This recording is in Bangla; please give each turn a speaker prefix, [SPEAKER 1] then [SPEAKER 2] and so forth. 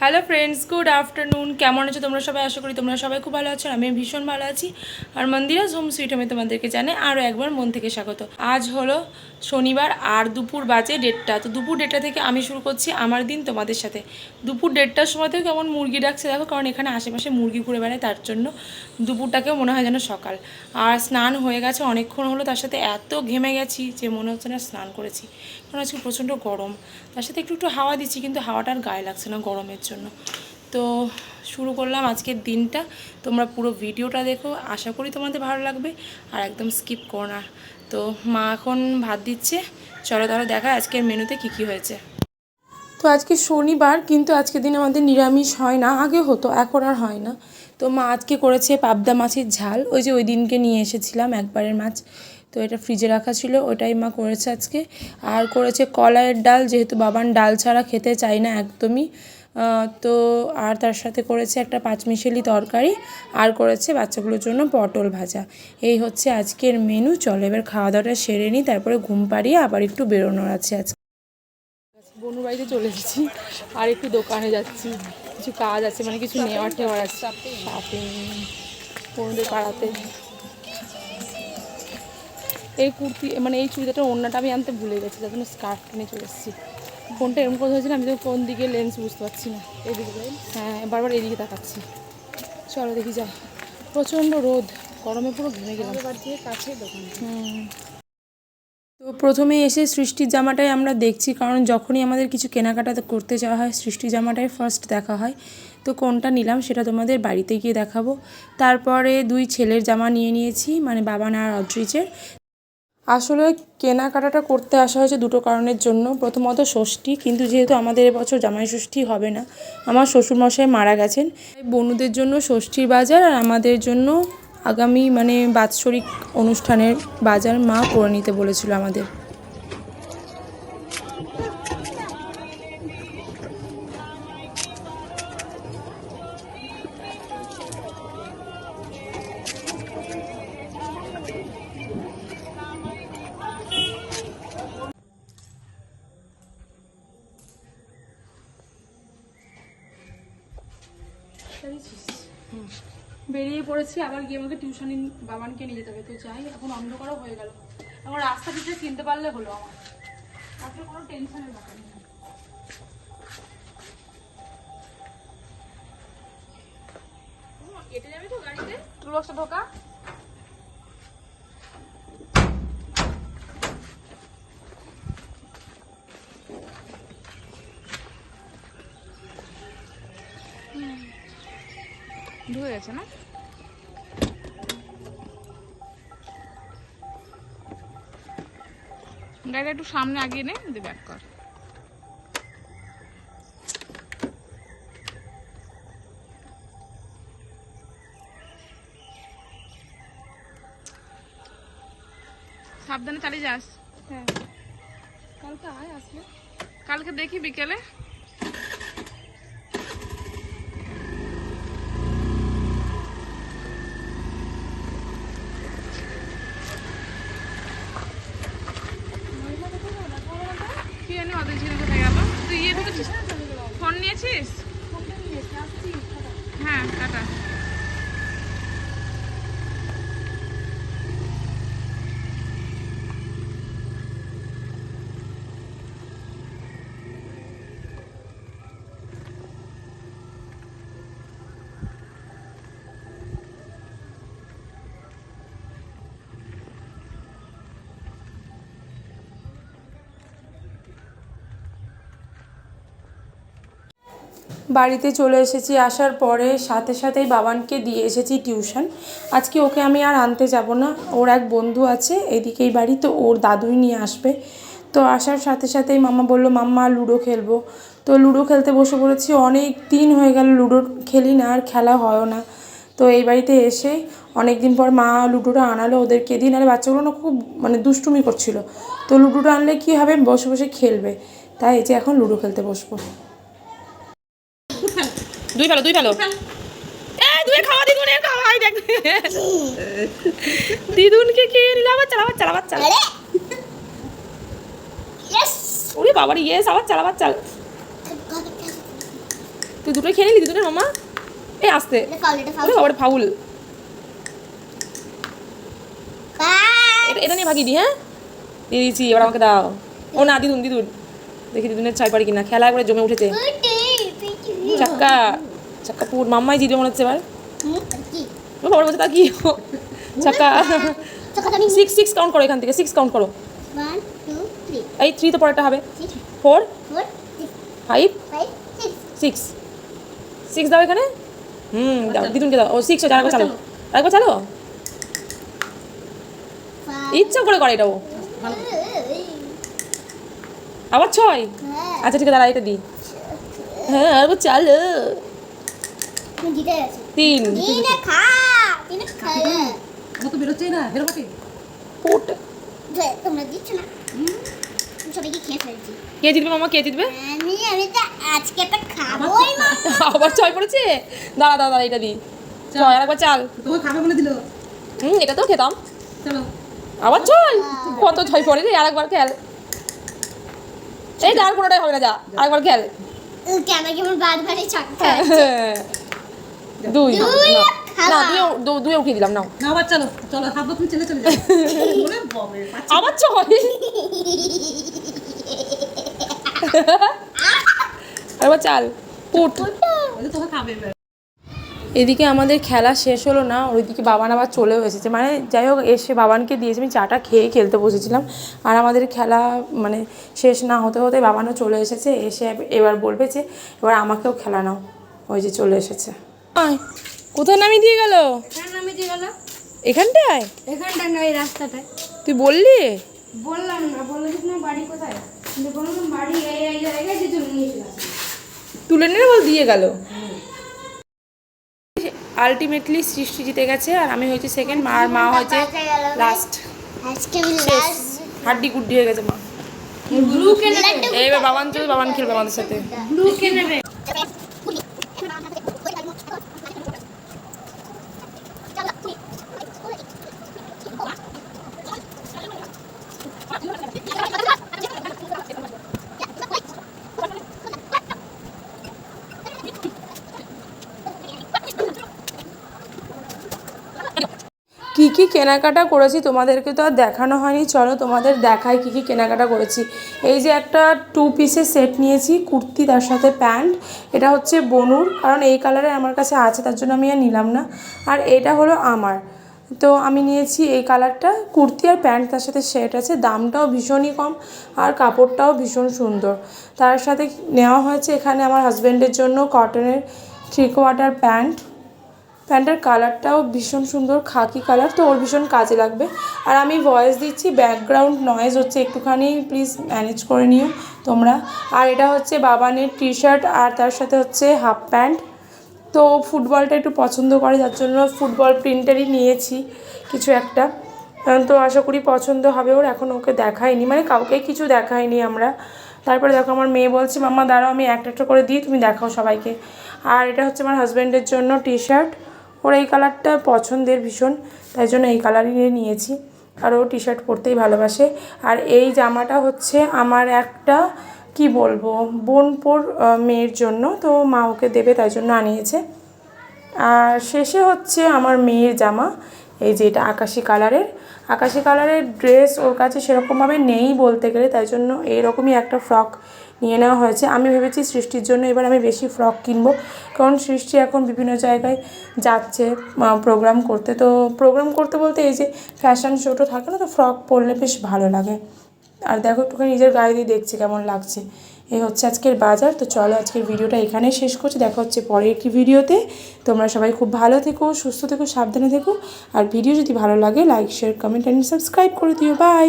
[SPEAKER 1] হ্যালো ফ্রেন্ডস গুড আফটারনুন কেমন আছো তোমরা সবাই? আশা করি তোমরা সবাই খুব ভালো আছো আমি ভীষণ ভালো আছি। আর মন্দিরাজ হোম সুইট হোমে তোমাদেরকে জানে আরও একবার মন থেকে স্বাগত। আজ হলো শনিবার আর দুপুর বাজে ডেটটা তো দুপুর ডেটটা থেকে আমি শুরু করছি আমার দিন তোমাদের সাথে। দুপুর দেড়টার সময় থেকে কেমন মুরগি ডাকছে দেখো, কারণ এখানে আশেপাশে মুরগি ঘুরে বেড়ায়, তার জন্য দুপুরটাকেও মনে হয় যেন সকাল। আর স্নান হয়ে গেছে, অনেকক্ষণ হলো তার সাথে এত ঘেমে গেছি যে মনে হচ্ছে না স্নান করেছি। কারণ আজকে প্রচণ্ড গরম। তার সাথে একটু একটু হাওয়া দিচ্ছি, কিন্তু হাওয়াটা আর গায়ে লাগছে না গরমের জন্য। তো শুরু করলাম আজকের দিনটা। তোমরা পুরো ভিডিওটা দেখো, আশা করি তোমাদের ভালো লাগবে। আর একদম স্কিপ করো না। তো মা এখন ভাত দিচ্ছে। চলো তাহলে দেখা আজকের মেনুতে কী কী হয়েছে। তো আজকে শনিবার, কিন্তু আজকের দিন আমাদের নিরামিষ হয় না, আগে হতো, এখন আর হয় না। তো মা আজকে করেছে পাবদা মাছের ঝাল, ওই যে ওই দিনকে নিয়ে এসেছিলাম, একবারের মাছ। তো এটা ফ্রিজে রাখা ছিল, ওটাই মা করেছে আজকে। আর করেছে কলাইয়ের ডাল, যেহেতু বাবান ডাল ছাড়া খেতে চাই না একদমই। তো আর তার সাথে করেছে একটা পাঁচমিশালি তরকারি, আর করেছে বাচ্চাগুলোর জন্য পটল ভাজা। এই হচ্ছে আজকের মেনু চলো এবার খাওয়া দাওয়াটা সেরে নিই, তারপরে ঘুম পাড়িয়ে আবার একটু বেরোনোর আছে আজকে। বনুর বাড়িতে চলে এসেছি। আর একটু দোকানে যাচ্ছি। কিছু কাজ আছে মানে কিছু নেওয়ার টেওয়ার আছে। শপিং বনুদের পাড়াতে। এই কুর্তি মানে এই চুড়িদারটা অন্যটা আমি আনতে ভুলে গেছি তার জন্য স্কার্ফ কিনে চলে এসেছি। ফোনটা এরকম করে হয়েছে না আমি তো কোন দিকে লেন্স বুঝতে পারছি না। এদিকে হ্যাঁ বারবার এদিকে তাকাচ্ছি। চলো দেখি যাই। প্রচণ্ড রোদ গরমে পুরো ঘেমে গেলাম। কাছে দোকান হুম। তো প্রথমে এসে সৃষ্টির জামাটাই আমরা দেখছি, কারণ যখনই আমাদের কিছু কেনাকাটা করতে যাওয়া হয়, সৃষ্টির জামাটাই ফার্স্ট দেখা হয়। তো কোনটা নিলাম সেটা তোমাদের বাড়িতে গিয়ে দেখাবো। তারপরে দুই ছেলের জামা নিয়ে নিয়েছি মানে বাবান আর অদ্রিজের আসলে কেনাকাটাটা করতে আসা হয়েছে দুটো কারণের জন্য। প্রথমত ষষ্ঠী, কিন্তু যেহেতু আমাদের এবছর জামাই ষষ্ঠী হবে না, আমার শ্বশুরমশাই মারা গেছেন। বনুদের জন্য ষষ্ঠীর বাজার আর আমাদের জন্য আগামী মানে বাৎসরিক অনুষ্ঠানের বাজার মা করে নিতে বলেছিল আমাদের। বেরিয়ে পড়েছি, আবার গিয়ে আমাকে টিউশনি বাবানকে নিয়ে যেতে হবে। তো যাই, এখন অন্ধকারও হয়ে গেল। আমার রাস্তা পিছিয়ে চিনতে পারলে হলো আমার। তারপরে কোনো টেনশনের ব্যাপার নেই। কেটে যাবে তো গাড়িতে? ঢোকা।
[SPEAKER 2] ধুয়ে গেছে না? গাড়িটা একটু সামনে আগিয়ে নে দিয়ে ব্যাক কর। সাবধানে চালিয়ে যাস।
[SPEAKER 1] হ্যাঁ। কালকে আয় আসলে।
[SPEAKER 2] কালকে দেখি বিকেলে কি জানি ওদের ছেলে কোথায় গেল তুই ইয়ে ঢুকেছিস ফোন নিয়েছিস হ্যাঁ টাটা
[SPEAKER 1] বাড়িতে চলে এসেছি আসার পরে সাথে সাথেই বাবানকে দিয়ে এসেছি টিউশন। আজকে ওকে আমি আর আনতে যাব না। ওর এক বন্ধু আছে, এদিকেই বাড়ি, তো ওর দাদুই নিয়ে আসবে। তো আসার সাথে সাথেই মামা বলল, মাম্মা, লুডো খেলব। তো লুডো খেলতে বসে পড়েছি। অনেক দিন হয়ে গেল লুডো খেলি না, আর খেলা হয়ও না। তো এই বাড়িতে এসে অনেক দিন পর মা লুডোটা আনালো ওদেরকে। দিন আর বাচ্চাগুলো না খুব মানে দুষ্টুমি করছিল। তো লুডোটা আনলে কী হবে? বসে বসে খেলবে। তাই এই যে এখন লুডো খেলতে বসবো। দুই ফেলো দুই ফেলো। দুই খাওয়া দিদুনের দেখ। দিদুনকে কে নিল? আবার চাল ওরে বাবার ইয়েস আবার চাল তুই খেয়ে নিলি মামা? আসতে।
[SPEAKER 3] ফাউল এটা
[SPEAKER 1] ওরে বাবারে ফাউল এটা এটা নিয়ে ভাগি দি হ্যাঁ? দিয়ে দিয়েছি এবার আমাকে দাও। ও না দিদুন দিদুন। দেখি দিদুনের ছাই পারি কিনা খেলা একবারে জমে উঠেছে। চাক্কা। চাক্কা পুর মাম্মাই জিতবে মনে হচ্ছে এবার। ও বাবার বলছে তা কি? চাক্কা সিক্স সিক্স কাউন্ট করো এখান থেকে সিক্স কাউন্ট করো। এই থ্রি তো পরেরটা হবে। ফোর ফাইভ
[SPEAKER 3] সিক্স
[SPEAKER 1] সিক্স দাও এখানে? হুম দাও দিদুনকে দাও। ও সিক্স হচ্ছে আরেকবার চালো। আরেকবার চালো? ইচ্ছা করে করে এটাও আবার ছয়? আচ্ছা ঠিক আছে দাঁড়া এটা দিই হ্যাঁ আরেকবার চালো। তিন
[SPEAKER 3] তিনে খা তিনে খা
[SPEAKER 2] তো বেরোচ্ছেই না হেরোবাটি
[SPEAKER 3] তোমরা দিচ্ছ না খেয়ে ফেলছি
[SPEAKER 1] কে জিতবে মামা কে জিতবে
[SPEAKER 3] আমি আমি তো আজকে তো খাবোই মা
[SPEAKER 1] আবার ছয় পড়েছে দাঁড়া দাঁড়া দাঁড়া এটা দিই ছয় আরেকবার চাল
[SPEAKER 2] খাবে দিল
[SPEAKER 1] হুম এটা তো খেতাম
[SPEAKER 2] চলো
[SPEAKER 1] আবার ছয় কত ছয় পড়ে রে আরেকবার খেল এই আর কোনোটাই হবে না যা আরেকবার খেল
[SPEAKER 3] কেন কেমন বারবারই ছক্কা
[SPEAKER 1] দুই।
[SPEAKER 3] দুই
[SPEAKER 1] না
[SPEAKER 3] খাওয়া।
[SPEAKER 1] দুয়ে দু- উঠিয়ে দিলাম নাও।
[SPEAKER 2] আবার চলো। চলো তুমি চলে চলে যাও। ওরে
[SPEAKER 1] আবার চাল। পুট
[SPEAKER 2] ওই খাবে
[SPEAKER 1] এদিকে আমাদের খেলা শেষ হলো না ওইদিকে বাবান আবার চলেও এসেছে। মানে যাই হোক এসে বাবানকে দিয়েছে। আমি চাটা খেয়ে খেলতে বসেছিলাম। আর আমাদের খেলা মানে শেষ না হতে হতে বাবানও চলে এসেছে। এসে এবার বলবে যে এবার আমাকেও খেলা নাও। ওই যে চলে এসেছে। আয়, কোথায় নামিয়ে দিয়ে গেল?
[SPEAKER 3] এখানে দিয়ে গেল?
[SPEAKER 1] এখানটায়?
[SPEAKER 3] এখানটা না এই রাস্তাটায়।
[SPEAKER 1] তুই বললি?
[SPEAKER 3] বললাম না বলল তোমার বাড়ি কোথায়। বললাম বাড়ি এই এই জায়গায় যে জন্য নিয়েছিলাম
[SPEAKER 1] তুলে নিয়ে বল দিয়ে গেল। আলটিমেটলি সৃষ্টি জিতে গেছে আর আমি হয়েছি সেকেন্ড মা আর মা হয়েছে লাস্ট
[SPEAKER 3] আজকে লাস্ট
[SPEAKER 1] হাড্ডি গুড্ডি হয়ে গেছে মা।
[SPEAKER 3] ব্লু কে নেবে?
[SPEAKER 1] এইবার বাবান চল বাবান খেলবে আমাদের সাথে।
[SPEAKER 3] ব্লু কে নেবে?
[SPEAKER 1] কি কি কেনাকাটা করেছি তোমাদেরকে তো আর দেখানো হয়নি। চলো তোমাদের দেখাই কি কি কেনাকাটা করেছি। এই যে একটা টু পিসের সেট নিয়েছি, কুর্তি, তার সাথে প্যান্ট। এটা হচ্ছে বনুর, কারণ এই কালারে আমার কাছে আছে, তার জন্য আমি আর নিলাম না। আর এটা হলো আমার। তো আমি নিয়েছি এই কালারটা কুর্তি আর প্যান্ট, তার সাথে সেট আছে। দামটাও ভীষণই কম, আর কাপড়টাও ভীষণ সুন্দর। তার সাথে নেওয়া হয়েছে এখানে আমার হাজব্যান্ডের জন্য কটনের থ্রি কোয়ার্টার প্যান্ট প্যান্টের কালারটাও ভীষণ সুন্দর, খাকি কালার, তো ওর ভীষণ কাজে লাগবে। আর আমি ভয়েস দিচ্ছি ব্যাকগ্রাউন্ড নয়েজ হচ্ছে, একটুখানি প্লিজ ম্যানেজ করে নিও তোমরা। আর এটা হচ্ছে বাবানের টি শার্ট আর তার সাথে হচ্ছে হাফ প্যান্ট তো ফুটবলটা একটু পছন্দ করে, যার জন্য ফুটবল প্রিন্টারই নিয়েছি কিছু একটা। তো আশা করি পছন্দ হবে ওর, এখন ওকে দেখায়নি মানে কাউকেই কিছু দেখায়নি আমরা। তারপরে দেখো আমার মেয়ে বলছে, মাম্মা, দাঁড়াও, আমি একটা একটা করে দিই, তুমি দেখাও সবাইকে। আর এটা হচ্ছে আমার হাজব্যান্ডের জন্য টি শার্ট ওর এই কালারটা পছন্দের ভীষণ, তাই জন্য এই কালারই নিয়েছি। আর ও টি শার্ট পরতেই ভালোবাসে। আর এই জামাটা হচ্ছে আমার একটা, কি বলব, বোনপুর মেয়ের জন্য, তো মা ওকে দেবে, তাই জন্য আনিয়েছে। আর শেষে হচ্ছে আমার মেয়ের জামা, এই যে এটা আকাশি কালারের। আকাশি কালারের ড্রেস ওর কাছে সেরকমভাবে নেই বলতে গেলে, তাই জন্য এরকমই একটা ফ্রক নিয়ে নেওয়া হয়েছে। আমি ভেবেছি সৃষ্টির জন্য এবার আমি বেশি ফ্রক কিনবো, কারণ সৃষ্টি এখন বিভিন্ন জায়গায় যাচ্ছে প্রোগ্রাম করতে। তো প্রোগ্রাম করতে বলতে এই যে ফ্যাশন শোটো থাকে না, তো ফ্রক পরলে বেশ ভালো লাগে। আর দেখো একটুখানি নিজের গায়ে দিয়ে দেখছে কেমন লাগছে। এই হচ্ছে আজকের বাজার, তো চলো আজকের ভিডিওটা এখানে শেষ করছি। দেখা হচ্ছে পরের একটি ভিডিওতে। তোমরা সবাই খুব ভালো থেকো, সুস্থ থেকো, সাবধানে থেকো। আর ভিডিও যদি ভালো লাগে like share comment and subscribe করে দিও। বাই